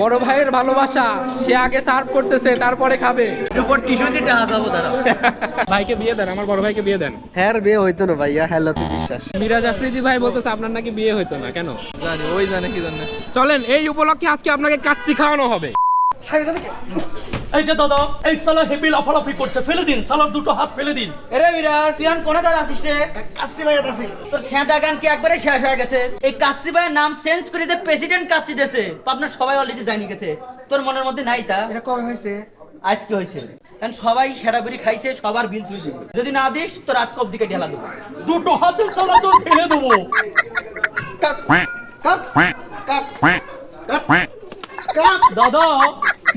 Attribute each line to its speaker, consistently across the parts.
Speaker 1: বড় ভাইয়ের ভালোবাসা সে আগে সার্ভ করতেছে তারপরে খাবে।
Speaker 2: উপর টিস্যু দিয়ে টাকা যাব তারা
Speaker 1: ভাইকে বিয়ে দেন আমার বড় ভাইকে বিয়ে দেন।
Speaker 3: হ্যাঁ বিয়ে হইতো না ভাইয়া হ্যালো বিশ্বাস?
Speaker 1: মিরাজ আফ্রিদি ভাই বলতেছে আপনার নাকি বিয়ে হইতো না কেন?
Speaker 2: জানি ওই জানে কি জানে।
Speaker 1: চলেন এই উপলক্ষে আজকে আপনাকে কাচ্চি খাওয়ানো হবে।
Speaker 4: এই যে দাদা এই সালা হেবি লাফালাফি করছে ফেলে দিন সালার দুটো হাত ফেলে দিন।
Speaker 2: এরে বিরাজ তুই কোনে দাঁড়া আসিস রে?
Speaker 3: কাচ্চি আছি
Speaker 2: তোর খেঁদা গান কি একবারে শেষ হয়ে গেছে? এই কাচ্চি ভাইয়ের নাম চেঞ্জ করে যে প্রেসিডেন্ট কাচ্চি দেশে আপনার সবাই অলরেডি জানি গেছে। তোর মনের মধ্যে নাই তা?
Speaker 3: এটা কবে হয়েছে?
Speaker 2: আজকে হয়েছে? কারণ সবাই সেরাগুড়ি খাইছে সবার বিল তুই দিবি। যদি না দিস তোর আজকে অব্দিকে ঢেলা দেবো।
Speaker 4: দুটো হাতে সালা তো ফেলে দেবো। দাদা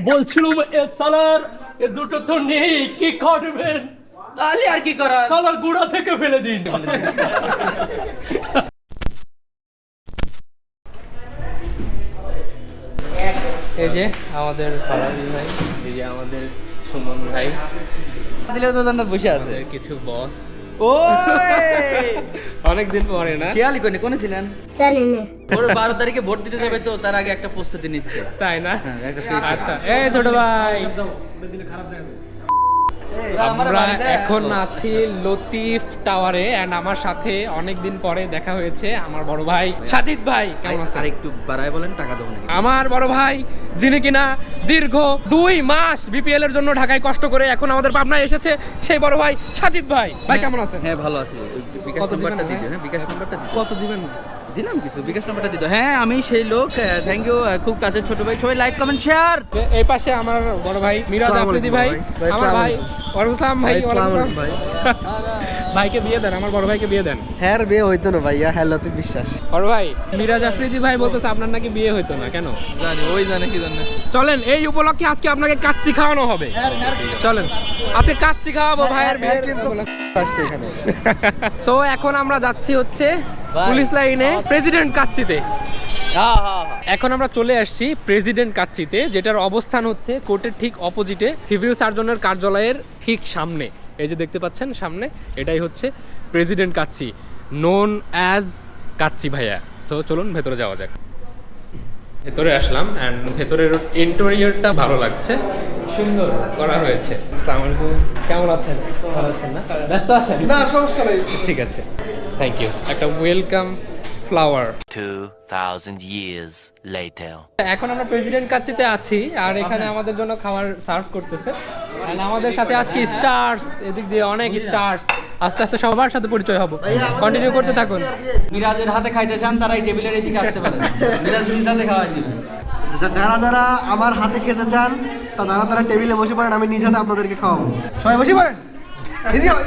Speaker 4: বলছিলাম এ সালার এ দুটো তো নেই কি করবেন?
Speaker 2: তাহলে আর কি করার?
Speaker 4: সালার গুড়া থেকে ফেলে দিন।
Speaker 1: এই যে আমাদের ফারাবি ভাই এই যে আমাদের সুমন ভাই।
Speaker 2: দিলে তো বসে আছে।
Speaker 1: কিছু বস
Speaker 2: ও
Speaker 1: অনেকদিন পরে না?
Speaker 2: খেয়ালই করিনি কোনে ছিলেন?
Speaker 5: জানি না।
Speaker 2: ওর বারো তারিখে ভোট দিতে যাবে তো তার আগে একটা প্রস্তুতি নিচ্ছে।
Speaker 1: তাই না?
Speaker 2: হ্যাঁ,
Speaker 1: আচ্ছা এই ছোট ভাই।
Speaker 2: আমার
Speaker 1: এখন আছি লতিফ টাওয়ারে এন্ড আমার সাথে অনেক দিন পরে দেখা হয়েছে আমার বড় ভাই সাজিদ ভাই। কেমন
Speaker 2: আর
Speaker 1: আছেন?
Speaker 2: একটু বাড়ায় বলেন টাকা দেবো নাকি?
Speaker 1: আমার বড় ভাই যিনি কিনা দীর্ঘ দুই মাস বিপিএল এর জন্য ঢাকায় কষ্ট করে এখন আমাদের পাবনায় এসেছে সেই বড় ভাই সাজিদ ভাই। ভাই কেমন আছেন?
Speaker 2: হ্যাঁ ভালো আছি। বিকাশ
Speaker 1: কত
Speaker 2: নাম্বারটা
Speaker 1: ভাই?
Speaker 2: হ্যাঁ বিকাশ নাম্বারটা
Speaker 1: কত দিবেন?
Speaker 2: দিলাম কিছু বিকাশ নাম্বারটা দিতে হ্যাঁ আমি সেই লোক থ্যাংক ইউ খুব কাছের ছোট ভাই। সবাই লাইক কমেন্ট শেয়ার
Speaker 1: এই পাশে আমার বড় ভাই মিরাজ আফ্রিদি ভাই আমার ভাই ওয়ালাইকুম ভাই
Speaker 3: ভাই, আসসালামু
Speaker 1: ওয়ালাইকুম
Speaker 3: আলাইকুম
Speaker 1: আসসালাম। ভাইকে বিয়ে দেন আমার বড় ভাইকে বিয়ে দেন।
Speaker 3: হ্যাঁ বিয়ে হইতো না ভাইয়া হ্যালো তুই বিশ্বাস।
Speaker 1: বড় ভাই মিরাজ আফ্রিদি ভাই বলতেছে আপনার নাকি বিয়ে হইতো না কেন?
Speaker 2: জানি ওই জানে কি জানে।
Speaker 1: চলেন এই উপলক্ষে আজকে আপনাকে কাচ্চি খাওয়ানো হবে। চলেন আজকে কাচ্চি খাওয়াবো ভাইয়ের
Speaker 3: হ্যাঁ,
Speaker 1: বিয়ের
Speaker 3: কিন্তু আসছে এখানে।
Speaker 1: সো এখন আমরা যাচ্ছি হচ্ছে পুলিশ লাইনে প্রেসিডেন্ট কাচ্চিতে।
Speaker 2: হ্যাঁ হ্যাঁ
Speaker 1: এখন আমরা চলে আসছি প্রেসিডেন্ট কাচ্চিতে যেটার অবস্থান হচ্ছে কোর্টের ঠিক অপোজিটে সিভিল সার্জনের কার্যালয়ের ঠিক সামনে। এই যে দেখতে পাচ্ছেন সামনে এটাই হচ্ছে president Kacchi known as Kacchi Bhaiya. So চলুন ভেতরে যাওয়া যাক। ভেতরে আসলাম অ্যান্ড ভেতরের ইন্টেরিয়রটা ভালো লাগছে। সুন্দর করা হয়েছে। আসসালামু আলাইকুম। কেমন আছেন? ভালো আছেন না? ব্যস্ত আছেন?
Speaker 3: না সমস্যা নেই।
Speaker 1: ঠিক আছে। থ্যাংক ইউ একটা ওয়েলকাম ফ্লাওয়ার
Speaker 6: 2,000 years later.
Speaker 1: এখন আমরা প্রেসিডেন্ট কাচ্চিতে আছি আর এখানে আমাদের জন্য খাবার সার্ভ করতেছে। আমাদের সাথে আজকে স্টার্স এদিক দিয়ে অনেক স্টার্স আস্তে আস্তে সবার সাথে পরিচয় হব। কন্টিনিউ করতে থাকুন।
Speaker 2: মিরাজের হাতে খাইতে চান তারা এই টেবিলের এদিকে আসতে পারে। মিরাজ নিজের হাতে খাওয়াই দিবে
Speaker 3: যারা যারা আমার হাতে খেতে চান তা তারা তারা টেবিলে বসে পড়েন আমি নিজ হাতে আপনাদেরকে খাওয়াবো। সবাই বসে পড়েন? Easy হও,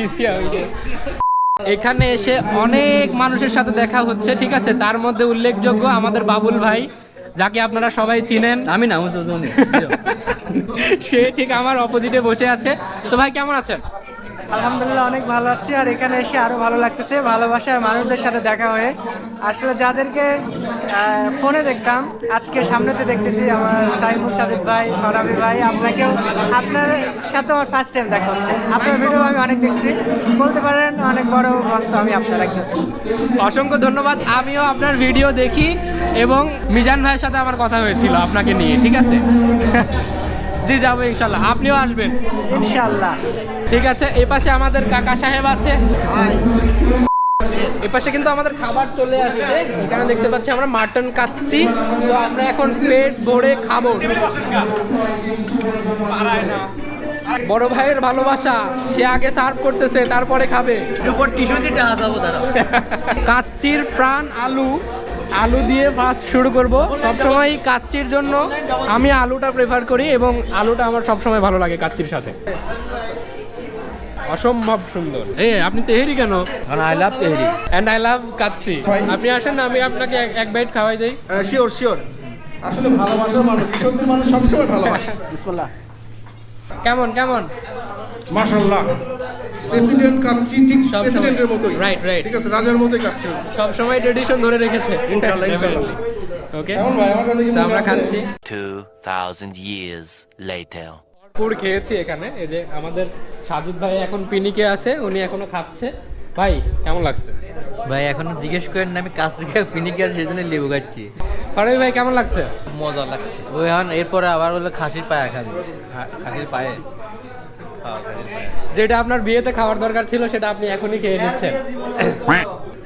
Speaker 3: easy হও।
Speaker 1: এখানে এসে অনেক মানুষের সাথে দেখা হচ্ছে ঠিক আছে? তার মধ্যে উল্লেখযোগ্য আমাদের বাবুল ভাই যাকে আপনারা সবাই চিনেন।
Speaker 2: আমি না।
Speaker 1: সে ঠিক আমার অপোজিটে বসে আছে। তো ভাই কেমন আছেন?
Speaker 7: আলহামদুলিল্লাহ, অনেক ভালো আছি। আর এখানে এসে আরও ভালো লাগতেছে, ভালোবাসার মানুষদের সাথে দেখা হয়ে। আসলে যাদেরকে ফোনে দেখতাম, আজকে সামনেতে দেখতেছি আমার সাইমুল সাজিদ ভাই, ফরাবি ভাই, আপনাকেও, আপনার সাথে আমার ফার্স্ট টাইম দেখা হচ্ছে। আপনার ভিডিও আমি অনেক দেখছি। বলতে পারেন, অনেক বড় ভক্ত আমি আপনার একজন।
Speaker 1: অসংখ্য ধন্যবাদ। আমিও আপনার ভিডিও দেখি এবং মিজান ভাইয়ের সাথে আমার কথা হয়েছিল আপনাকে নিয়ে, ঠিক আছে? জি যাব ইনশাল্লাহ। আপনিও আসবেন।
Speaker 7: ইনশাআল্লাহ
Speaker 1: ঠিক আছে এই পাশে আমাদের কাকা সাহেব আছে। এই পাশে কিন্তু আমাদের খাবার চলে আসছে। এখানে দেখতে পাচ্ছি আমরা মাটন কাচ্ছি তো আমরা এখন পেট ভরে খাব। বড় ভাইয়ের ভালোবাসা সে আগে সার্ভ করতেছে তারপরে খাবে।
Speaker 2: উপর টিস্যু দিয়ে টাকা যাব তারা।
Speaker 1: কাচ্চির প্রাণ আলু। আলু দিয়ে ফার্স্ট শুরু করব। সবসময় কাচ্চির জন্য আমি আলুটা প্রেফার করি এবং আলুটা আমার সবসময় ভালো লাগে কাচ্চির সাথে। অসম্ভব সুন্দর। এ আপনি তেহেরি কেন?
Speaker 2: কারণ I love tehari.
Speaker 1: And I love kacchi. আপনি আসেন না আমি আপনাকে এক- বাইট খাওয়াই দেই।
Speaker 3: শিওর শিওর আসলে ভালোবাসার মানুষ ঈশ্বরের মানুষ সবসময় ভালো হয়।
Speaker 7: বিসমুল্লাহ।
Speaker 1: কেমন কেমন?
Speaker 8: মাশাল্লাহ প্রেসিডেন্ট ঠিক প্রেসিডেন্টের মতোই।
Speaker 1: রাইট রাইট
Speaker 8: ঠিক আছে রাজার মতোই
Speaker 1: সব সময় ট্রেডিশন ধরে রেখেছে।
Speaker 8: ইনশাআল্লাহ, ইনশাআল্লাহ।
Speaker 1: ওকে
Speaker 8: ভাই আমার কাছে কিন্তু
Speaker 1: আমরা খাচ্ছি।
Speaker 6: 2,000 years later.
Speaker 1: পুর খেয়েছি এখানে। এই যে আমাদের সাজিদ ভাই এখন পিনিকে আছে উনি এখনও খাচ্ছে। ভাই কেমন লাগছে?
Speaker 2: ভাই এখন জিজ্ঞেস করেন না আমি কাজ থেকে ফিনিকে সেই জন্য লেবু খাচ্ছি।
Speaker 1: ফারুক ভাই কেমন লাগছে?
Speaker 2: মজা লাগছে। ওই এখন এরপরে আবার বলে খাসির পায়া খাবি। খাসির পায়ে।
Speaker 1: যেটা আপনার বিয়েতে খাওয়ার দরকার ছিল সেটা আপনি এখনই খেয়ে নিচ্ছেন।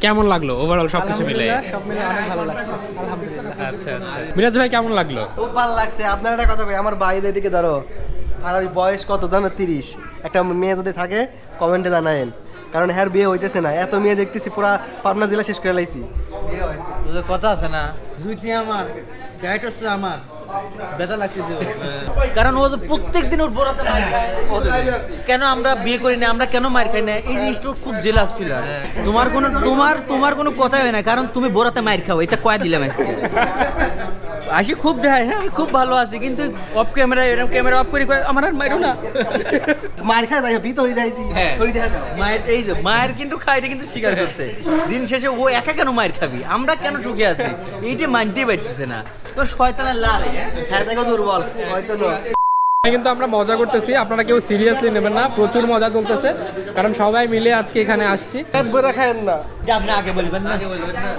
Speaker 1: কেমন লাগল ওভারঅল সবকিছু মিলে?
Speaker 7: সব মিলে অনেক ভালো লাগছে। আলহামদুলিল্লাহ।
Speaker 1: আচ্ছা আচ্ছা। মিরাজ ভাই কেমন লাগল?
Speaker 3: খুব ভালো লাগছে। আপনার একটা কথা ভাই আমার বাইরে দিকে ধরো আর ওই বয়স কত জানো তিরিশ। একটা মেয়ে যদি থাকে কমেন্টে জানায়েন। কারণ হ্যার বিয়ে হইতেছে না। এত মেয়ে দেখতেছি পুরা পাবনা জেলা শেষ করে লাইছি। বিয়ে হয়েছে
Speaker 2: তোদের কথা আছে না? দুইটি আমার হচ্ছে আমার। ব্যথা লাগতেছে। কারণ ও প্রত্যেক দিন ওর বোরাতে মার খায়। কেন আমরা বিয়ে করি না, আমরা কেন মার খাই না? এই জিনিসটা খুব জেলাস ছিল। তোমার কোনো, তোমার তোমার কোনো কথাই হয় না, কারণ তুমি বোরাতে মার খাও, এটা কয়া দিলাম আজকে। আসি খুব দেখায় হ্যাঁ আমি খুব ভালো আছি কিন্তু অফ ক্যামেরা এরকম ক্যামেরা অফ করে আমার আর মারো না।
Speaker 3: মার খায় যাই বিয়ে তো হয়ে যাইছি।
Speaker 2: হ্যাঁ।
Speaker 3: দেখা
Speaker 2: মায়ের এই যে মায়ের কিন্তু খাইটা কিন্তু স্বীকার করছে। দিন শেষে ও একা কেন মায়ের খাবি? আমরা কেন সুখে আছি? এইটা মানতেই পারতেছে না। তো শয়তানের লাল
Speaker 3: হ্যাঁ? দেখো দুর্বল হয়তো
Speaker 1: কিন্তু আমরা মজা করতেছি আপনারা কেউ সিরিয়াসলি নেবেন না প্রচুর মজা চলতেছে কারণ সবাই মিলে আজকে এখানে আসছি।
Speaker 3: খায়েন না।
Speaker 2: আপনি আগে বলবেন না আগে বলবেন না?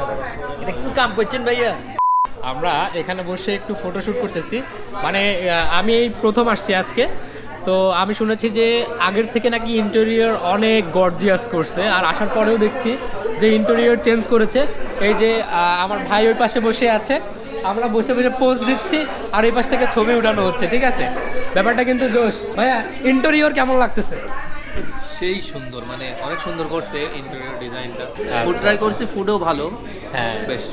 Speaker 2: এটা কি কাম করছেন ভাইয়া?
Speaker 1: আমরা এখানে বসে একটু ফটোশ্যুট করতেছি। মানে আমি এই প্রথম আসছি আজকে। তো আমি শুনেছি যে আগের থেকে নাকি ইন্টেরিয়র অনেক গর্জিয়াস করছে। আর আসার পরেও দেখছি যে ইন্টেরিয়র চেঞ্জ করেছে। এই যে আমার ভাই ওই পাশে বসে আছে। আমরা বসে বসে পোজ দিচ্ছি আর এই পাশ থেকে ছবি উঠানো হচ্ছে, ঠিক আছে? ব্যাপারটা কিন্তু জোশ। ভাইয়া ইন্টেরিয়র কেমন লাগতেছে?
Speaker 5: সেই সুন্দর মানে অনেক সুন্দর করছে ইন্টেরিয়র ডিজাইনটা
Speaker 1: ফুড
Speaker 5: ট্রাই করছি ফুডও ভালো।
Speaker 1: হ্যাঁ।
Speaker 5: বেশ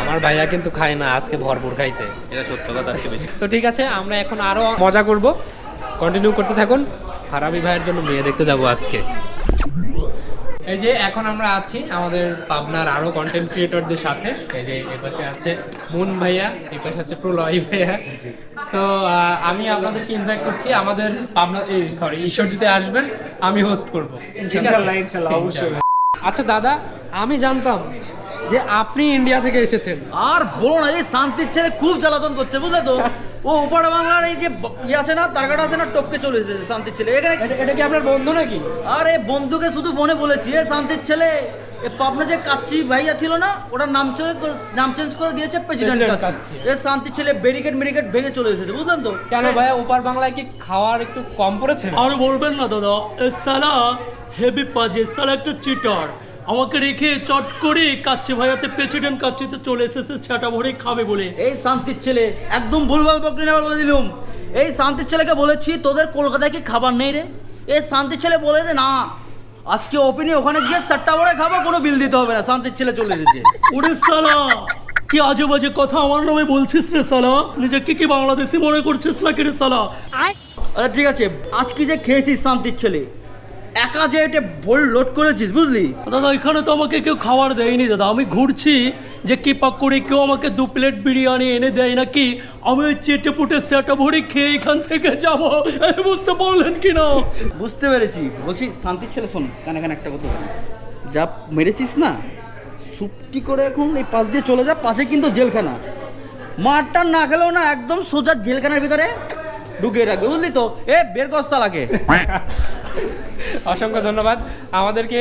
Speaker 1: আমার ভাইয়া কিন্তু খায় না আজকে ভরপুর খাইছে।
Speaker 5: এটা সত্য কথা আজকে বেশি।
Speaker 1: তো ঠিক আছে আমরা এখন আরও মজা করব। কন্টিনিউ করতে থাকুন। হারামি ভাইয়ের জন্য মেয়ে দেখতে যাব আজকে। এই যে এখন আমরা আছি আমাদের পাবনার আরও কন্টেন্ট ক্রিয়েটরদের সাথে। এই যে এই পাশে আছে মুন ভাইয়া এই পাশে আছে প্রলয় ভাইয়া। সো আমি আপনাদেরকে ইনভাইট করছি আমাদের পাবনা এই সরি ঈশ্বরজিতে আসবেন আমি হোস্ট করব। ঠিক আছে?
Speaker 7: ইনশাল্লাহ, ইনশাল্লাহ, অবশ্যই।
Speaker 1: আচ্ছা দাদা আমি জানতাম যে আপনি ইন্ডিয়া থেকে এসেছেন।
Speaker 2: আর বলো না এই শান্তির ছেলে খুব জ্বালাতন করছে বুঝলে তো? ও ওপাড়া বাংলার এই যে ইয়ে আছে না তারকাটা আছে না টপকে চলে এসেছে শান্তির ছেলে। এখানে
Speaker 1: এটা- কি আপনার বন্ধু নাকি?
Speaker 2: আরে বন্ধুকে শুধু মনে বলেছি এ শান্তির ছেলে এ পাবনা যে কাচ্চি ভাইয়া ছিল না ওটার নাম চেঞ্জ করে নাম চেঞ্জ করে দিয়েছে প্রেসিডেন্ট কাচ্চি। এ শান্তির ছেলে ব্যারিকেড মেরিকেড ভেঙে চলে এসেছে বুঝলেন তো?
Speaker 1: কেন ভাইয়া ওপার বাংলায় কি খাওয়ার একটু কম পড়েছে?
Speaker 4: আর বলবেন না দাদা। এ সালা হেভি পাজে সালা একটা চিটার আমাকে রেখে চট করে কাচ্চি ভাইয়াতে প্রেসিডেন্ট কাচ্চিতে চলে এসেছে সেটা ভরে খাবে বলে।
Speaker 2: এই শান্তির ছেলে একদম ভুলভাল বকরি না বলে দিলুম। এই শান্তির ছেলেকে বলেছি তোদের কলকাতায় কি খাবার নেই রে? এই শান্তির ছেলে বলেছে না। আজকে ওপেনে ওখানে গিয়ে চারটা বড়ে খাব কোনো বিল দিতে হবে না। শান্তির ছেলে চলে এসেছে।
Speaker 4: ওরে সালা কি আজে বাজে কথা আমার নামে বলছিস রে সালা নিজেকে কি কি বাংলাদেশি মনে করছিস না কি রে সালা
Speaker 2: আচ্ছা ঠিক আছে আজকে যে খেয়েছিস শান্তির ছেলে একা যে এটা ভোল লোড করেছিস বুঝলি?
Speaker 4: দাদা এখানে তো আমাকে কেউ খাবার দেয়নি দাদা। আমি ঘুরছি যে কি পাক করে কেউ আমাকে দু প্লেট বিরিয়ানি এনে দেয় নাকি? আমি ওই চেটে পুটে সেটা ভরে খেয়ে এখান থেকে যাব। এই বুঝতে পারলেন কি না
Speaker 2: বুঝতে পেরেছি। বলছি শান্তির ছেলে শোন কানে কানে একটা কথা বলি। যা মেরেছিস না সুপটি করে এখন এই পাশ দিয়ে চলে যা পাশে কিন্তু জেলখানা। মারটা না খেলেও না একদম সোজা জেলখানার ভিতরে ঢুকিয়ে রাখবে বুঝলি তো? এ বের কর সালাকে
Speaker 1: অসংখ্য ধন্যবাদ। আমাদেরকে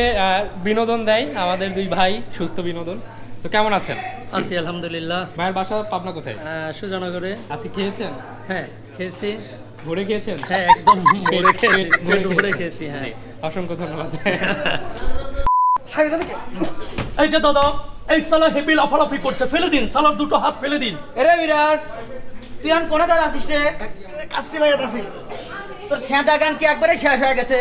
Speaker 1: বিনোদন দেয় আমাদের দুই ভাই সুস্থ বিনোদন। তো কেমন আছেন?
Speaker 4: আছি আলহামদুলিল্লাহ।
Speaker 1: ভাইয়ের বাসা পাবনা কোথায়?
Speaker 4: সুজানগরে।
Speaker 1: আজকে খেয়েছেন?
Speaker 4: হ্যাঁ খেয়েছি।
Speaker 1: ভরে খেয়েছেন?
Speaker 4: হ্যাঁ একদম ভরে খেয়েছি
Speaker 1: ভরে
Speaker 4: খেয়েছি হ্যাঁ।
Speaker 1: অসংখ্য ধন্যবাদ।
Speaker 4: এই যে দাদা এই সালা হেভি লাফালাফি করছে ফেলে দিন সালার দুটো হাত ফেলে দিন।
Speaker 2: এরে বিরাজ তুই আন কোনে দাঁড়া আসিস রে?
Speaker 3: কাশি ভাই কাশি।
Speaker 2: তোর ফেঁদা গান কি একবারে শেষ হয়ে গেছে?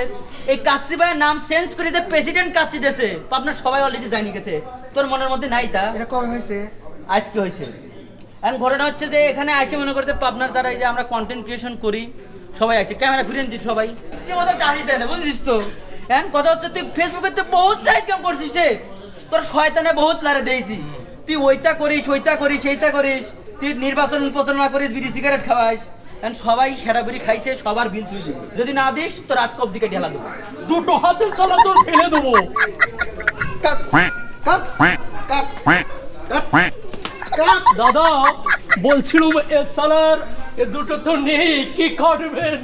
Speaker 2: এই কাচ্চি ভাইয়ের নাম চেঞ্জ করে যে প্রেসিডেন্ট কাচ্চি দেশে আপনার সবাই অলরেডি জানি গেছে। তোর মনের মধ্যে নাই তা?
Speaker 3: এটা কবে হয়েছে?
Speaker 2: আজকে হয়েছে। এখন ঘটনা হচ্ছে যে এখানে আসে মনে করতে পাবনার দ্বারা এই যে আমরা কন্টেন্ট ক্রিয়েশন করি সবাই আছে ক্যামেরা ঘুরে নিচ্ছি সবাই। যে মতো টানিস না বুঝছিস তো? এখন কথা হচ্ছে তুই ফেসবুকে তুই বহুত সাইড কাম করছিস রে। তোর শয়তানে বহুত লারে দিয়েছি। তুই ওইটা করিস ওইটা করিস এইটা করিস। তুই নির্বাচন প্রচারণা করিস বিড়ি সিগারেট খাওয়াইস। এখন সবাই সেরা বিড়ি খাইছে সবার বিল তুই দিবি। যদি না দিস তো রাত কব দিকে ঢেলা দেবো।
Speaker 4: দুটো হাতে সালা তোর ফেলে দেবো। দাদা বলছিলাম এ সালার এ দুটো তো নেই কি করবেন?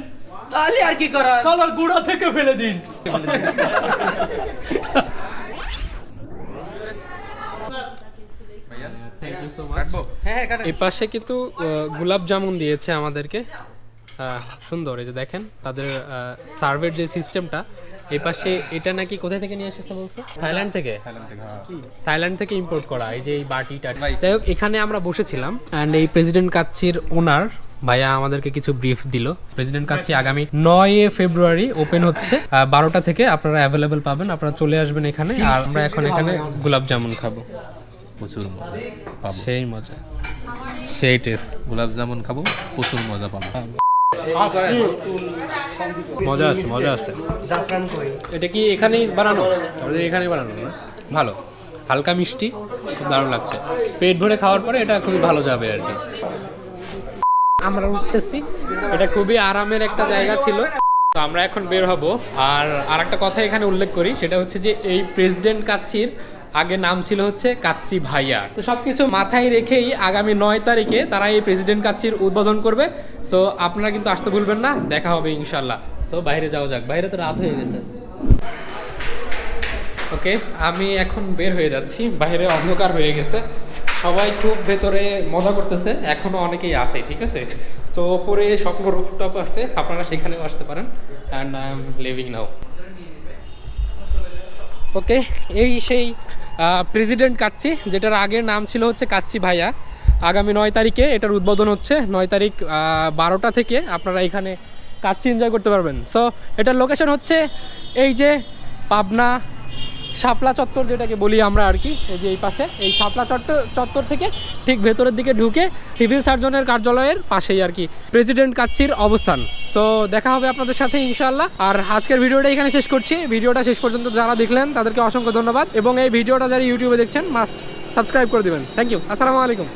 Speaker 2: তাহলে আর কি করা
Speaker 4: সালার গুড়া থেকে ফেলে দিন।
Speaker 1: সো মাচ
Speaker 2: হ্যাঁ হ্যাঁ
Speaker 1: এই পাশে কিন্তু গোলাপ জামুন দিয়েছে আমাদেরকে। সুন্দর এই যে দেখেন তাদের সার্ভের যে সিস্টেমটা এই পাশে এটা নাকি কোথায় থেকে নিয়ে এসেছে বলছে? থাইল্যান্ড থেকে? থাইল্যান্ড থেকে ইম্পোর্ট করা এই যে এই বাটিটা যাই হোক এখানে আমরা বসেছিলাম অ্যান্ড এই প্রেসিডেন্ট কাচ্চির ওনার ভাইয়া আমাদেরকে কিছু ব্রিফ দিল। প্রেসিডেন্ট কাচ্চি আগামী নয় ফেব্রুয়ারি ওপেন হচ্ছে। বারোটা থেকে আপনারা অ্যাভেলেবেল পাবেন আপনারা চলে আসবেন এখানে আর আমরা এখন এখানে গোলাপ জামুন খাব।
Speaker 5: প্রচুর মজা পাবো।
Speaker 1: সেই মজা। সেই টেস্ট
Speaker 5: গোলাপ জামুন খাব প্রচুর মজা পাবো।
Speaker 1: মজা আছে মজা আছে।
Speaker 3: জাফরান কই
Speaker 1: এটা কি এখানেই বানানো? আমাদের এখানেই বানানো না? ভালো। হালকা মিষ্টি খুব দারুণ লাগছে। পেট ভরে খাওয়ার পরে এটা খুবই ভালো যাবে আর কি। আমরা উঠতেছি। এটা খুবই আরামের একটা জায়গা ছিল। তো আমরা এখন বের হব। আর আর একটা কথা এখানে উল্লেখ করি সেটা হচ্ছে যে এই প্রেসিডেন্ট কাচ্চির আগে নাম ছিল হচ্ছে কাচ্চি ভাইয়া। তো সবকিছু মাথায় রেখেই আগামী নয় তারিখে তারা এই প্রেসিডেন্ট কাচ্চির উদ্বোধন করবে। সো আপনারা কিন্তু আসতে ভুলবেন না, দেখা হবে ইনশাল্লাহ সো বাইরে যাওয়া যাক। বাইরে তো রাত হয়ে গেছে। ওকে আমি এখন বের হয়ে যাচ্ছি। বাইরে অন্ধকার হয়ে গেছে। সবাই খুব ভেতরে মজা করতেছে। এখনও অনেকেই আছে, ঠিক আছে? সো ওপরে স্বপ্ন রুফটপ আছে। আপনারা সেখানেও আসতে পারেন। And I am living now okay এই সেই প্রেসিডেন্ট কাচ্চি, যেটার আগের নাম ছিল হচ্ছে কাচ্চি ভাইয়া। আগামী নয় তারিখে এটার উদ্বোধন হচ্ছে। নয় তারিখ বারোটা থেকে আপনারা এখানে কাচ্চি এনজয় করতে পারবেন। সো এটার লোকেশন হচ্ছে এই যে পাবনা শাপলা চত্বর যেটাকে বলি আমরা আর কি, এই যে এই পাশে। এই শাপলা চত্বর চত্বর থেকে ঠিক ভেতরের দিকে ঢুকে সিভিল সার্জনের কার্যালয়ের পাশেই আর কি। প্রেসিডেন্ট কাচ্চির অবস্থান। সো দেখা হবে আপনাদের সাথে ইনশাল্লাহ আর আজকের ভিডিওটা এখানে শেষ করছি। ভিডিওটা শেষ পর্যন্ত যারা দেখলেন, তাদেরকে অসংখ্য ধন্যবাদ। এবং এই ভিডিওটা যারা ইউটিউবে দেখছেন মাস্ট সাবস্ক্রাইব করে দেবেন। থ্যাংক ইউ আসসালামু আলাইকুম।